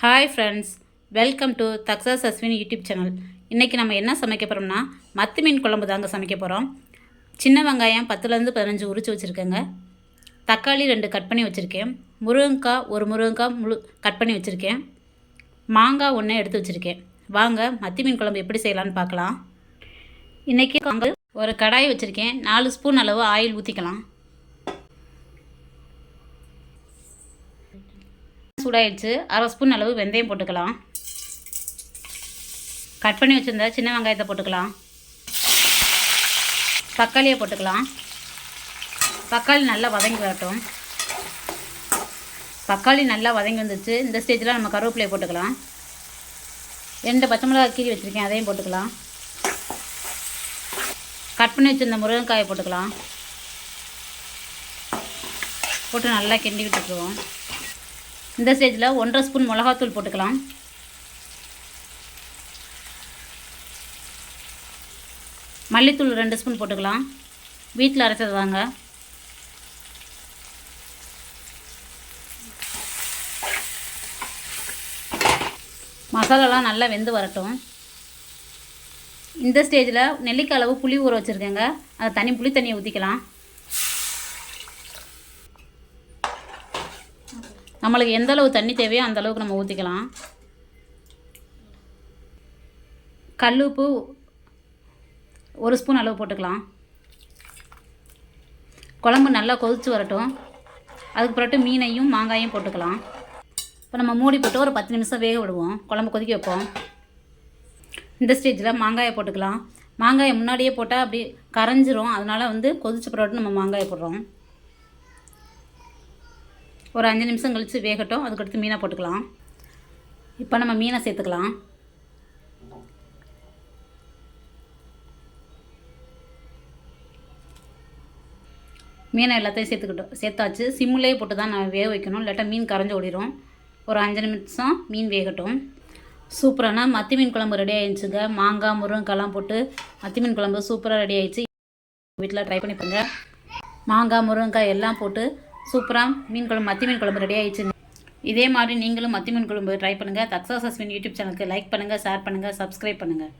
Hi friends welcome to தக்ஸாஸ் Ashwin YouTube channel இன்றைக்கி நம்ம என்ன சமைக்க போகிறோம்னா மத்து மீன் குழம்பு தாங்க சமைக்க போகிறோம் சின்ன வெங்காயம் பத்துலேருந்து பதினஞ்சு உரிச்சு வச்சுருக்கேங்க. தக்காளி ரெண்டு கட் பண்ணி வச்சுருக்கேன். முருங்கக்காய் ஒரு முருங்கக்காய் முழு கட் பண்ணி வச்சுருக்கேன். மாங்காய் ஒன்று எடுத்து வச்சுருக்கேன். வாங்க மத்தி மீன் குழம்பு எப்படி செய்யலான்னு பார்க்கலாம். இன்றைக்கி ஒரு கடாய் வச்சுருக்கேன். நாலு ஸ்பூன் அளவு ஆயில் ஊற்றிக்கலாம் சூடாயிடுச்சு அரை ஸ்பூன் அளவு வெந்தயம் போட்டுக்கலாம். கட் பண்ணி வச்சுருந்த சின்ன வெங்காயத்தை போட்டுக்கலாம். தக்காளியை போட்டுக்கலாம். தக்காளி நல்லா வதங்கி வரட்டும். தக்காளி நல்லா வதங்கி வந்துச்சு இந்த ஸ்டேஜில் நம்ம கருவேப்பிலையை போட்டுக்கலாம். ரெண்டு பச்சை மிளகாய் கீரி வச்சுருக்கேன். அதையும் போட்டுக்கலாம். கட் பண்ணி வச்சுருந்த முருங்கைக்காயை போட்டுக்கலாம். போட்டு நல்லா கிண்டி விட்டுக்குவோம் இந்த ஸ்டேஜில் ஒன்றரை ஸ்பூன் மிளகாத்தூள் போட்டுக்கலாம். மல்லித்தூள் ரெண்டு ஸ்பூன் போட்டுக்கலாம். வீட்டில் அரைச்சது தாங்க. மசாலாலாம் நல்லா வெந்து வரட்டும். இந்த ஸ்டேஜில் நெல்லிக்காய் அளவு புளி ஊற வச்சுருக்கேங்க. அதை தனி புளி தண்ணியை ஊற்றிக்கலாம் நம்மளுக்கு எந்த அளவு தண்ணி தேவையோ அந்த அளவுக்கு நம்ம ஊற்றிக்கலாம் கல்லுப்பு ஒரு ஸ்பூன் அளவு போட்டுக்கலாம். குழம்பு நல்லா கொதித்து வரட்டும். அதுக்கு பிறகு மீனையும் மாங்காயும் போட்டுக்கலாம். இப்போ நம்ம மூடி போட்டு ஒரு பத்து நிமிஷம் வேக விடுவோம். குழம்பு கொதிக்க வைப்போம். இந்த ஸ்டேஜில் மாங்காயை போட்டுக்கலாம். மாங்காயை முன்னாடியே போட்டால் அப்படி கரைஞ்சிரும். அதனால் வந்து கொதிச்ச பிறகு நம்ம மாங்காயை போடுறோம். ஒரு அஞ்சு நிமிஷம் கழித்து வேகட்டும். அதுக்கடுத்து மீனை போட்டுக்கலாம். இப்போ நம்ம மீனை சேர்த்துக்கலாம். மீனை எல்லாத்தையும் சேர்த்துக்கிட்டோம் சேர்த்தாச்சு. சிம்முலேயே போட்டு தான் நான் வேக வைக்கணும். இல்லாட்டா மீன் கரைஞ்சி ஓடிடும் ஒரு அஞ்சு நிமிஷம் மீன் வேகட்டும். சூப்பரான மத்தி மீன் குழம்பு ரெடி ஆயிடுச்சுங்க. மாங்காய் முருங்கைக்காய்லாம் போட்டு மத்தி மீன் குழம்பு சூப்பராக ரெடி ஆயிடுச்சு. வீட்டில் ட்ரை பண்ணிப்போங்க மாங்காய் முருங்கைக்காய் எல்லாம் போட்டு சூப்பராக மீன் குழம்பு மத்தி மீன் குழம்பு ரெடி ஆயிடுச்சுங்க இதே மாதிரி நீங்களும் மத்தி மீன் குழம்பு ட்ரை பண்ணுங்கள் தக்ஸா சஸ்மின் யூடியூப் சேனலுக்கு லைக் பண்ணுங்கள் ஷேர் பண்ணுங்கள் சப்ஸ்கிரைப் பண்ணுங்கள்